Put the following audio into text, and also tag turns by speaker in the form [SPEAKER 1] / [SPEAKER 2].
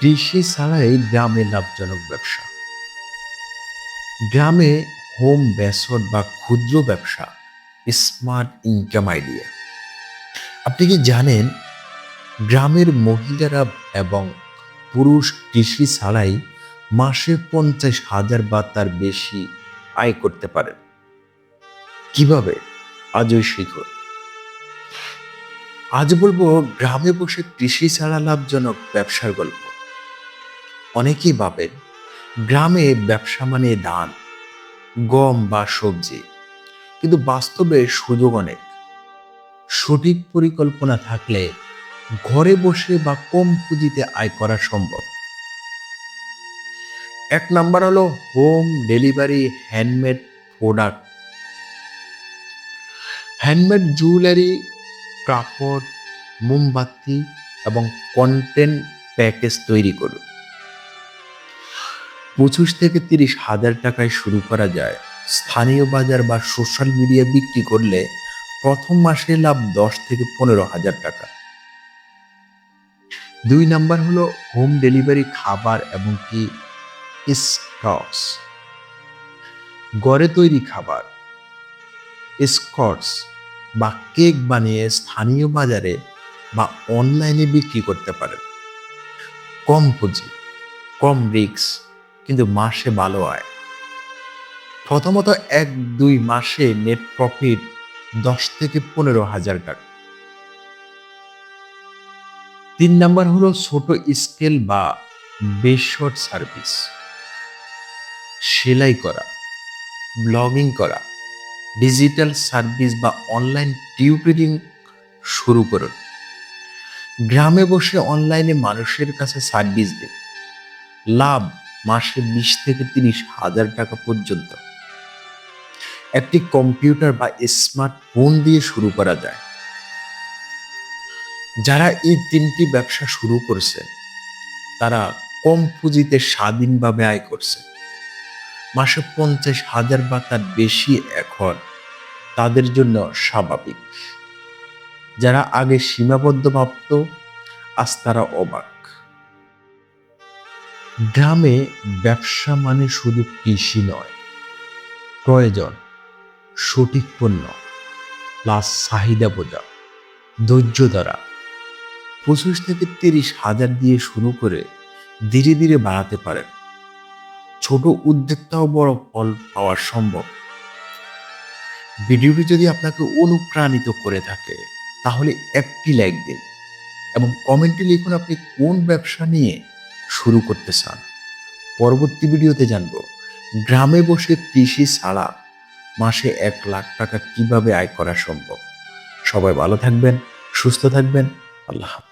[SPEAKER 1] কৃষি ছাড়াই গ্রামে লাভজনক ব্যবসা। গ্রামে হোম বেসর বা ক্ষুদ্র ব্যবসা, স্মার্ট ইনকাম আইডিয়া। আপনি কি জানেন, গ্রামের মহিলারা এবং পুরুষ কৃষি ছাড়াই মাসে পঞ্চাশ হাজার বা তার বেশি আয় করতে পারেন। কীভাবে? আজই শিখুন আজ বলব, গ্রামে বসে কৃষি ছাড়া লাভজনক ব্যবসার গল্প। অনেকেই ভাবেন গ্রামে ব্যবসা মানে ধান গম বা সবজি। কিন্তু বাস্তবে সুযোগ অনেক। সঠিক পরিকল্পনা থাকলে ঘরে বসে বা কম পুঁজিতে আয় করা সম্ভব। এক নাম্বার হলো home delivery handmade product. Handmade jewellery, কাপড়, মোমবাতি এবং কন্টেন্ট প্যাকেজ তৈরি করুন। পঁচিশ থেকে তিরিশ হাজার টাকায় শুরু করা যায়। স্থানীয় বাজার বা সোশ্যাল মিডিয়া বিক্রি করলে প্রথম মাসে লাভ দশ থেকে পনেরো হাজার টাকা। দুই নাম্বার হলো হোম ডেলিভারি খাবার এবং কি? স্কটস গড়ে তৈরি খাবার। স্কটস বা কেক বানিয়ে স্থানীয় বাজারে বা অনলাইনে বিক্রি করতে পারেন। কম পুঁজি, কম রিক্স কিন্তু মাসে ভালো আয় প্রথমত এক দুই মাসে নেট প্রফিট দশ থেকে পনেরো হাজার টাকা। তিন নাম্বার হলো ছোট স্কেল বা বেশট সার্ভিস সেলাই করা ব্লগিং করা ডিজিটাল সার্ভিস বা অনলাইন টিউটোরিং শুরু করুন। গ্রামে বসে অনলাইনে মানুষের কাছে সার্ভিস দিন। লাভ মাসে বিশ থেকে তিরিশ হাজার টাকা পর্যন্ত। একটি কম্পিউটার বা স্মার্টফোন দিয়ে শুরু করা যায়। যারা এই তিনটি ব্যবসা শুরু করছে, তারা কম পুঁজিতে স্বাধীনভাবে আয় করছে। মাসে পঞ্চাশ হাজার বা তার বেশি এখন তাদের জন্য স্বাভাবিক। যারা আগে সীমাবদ্ধ ভাবত, আজ তারা অবাক। গ্রামে ব্যবসা মানে শুধু কৃষি নয়, প্রয়োজন সঠিক পণ্য প্লাস চাহিদা বোঝা, ধৈর্য দ্বারা পঁচিশ থেকে তিরিশ হাজার দিয়ে শুরু করে ধীরে ধীরে বাড়াতে পারেন। ছোট উদ্যোক্তাও বড় ফল পাওয়া সম্ভব। ভিডিওটি যদি আপনাকে অনুপ্রাণিত করে থাকে, তাহলে একটি লাইক দিন এবং কমেন্টে লিখুন আপনি কোন ব্যবসা নিয়ে শুরু করতে চান। পরবর্তী ভিডিওতে জানব, গ্রামে বসে কৃষি ছাড়া মাসে এক লাখ টাকা কীভাবে আয় করা সম্ভব? সবাই ভালো থাকবেন, সুস্থ থাকবেন, আল্লাহ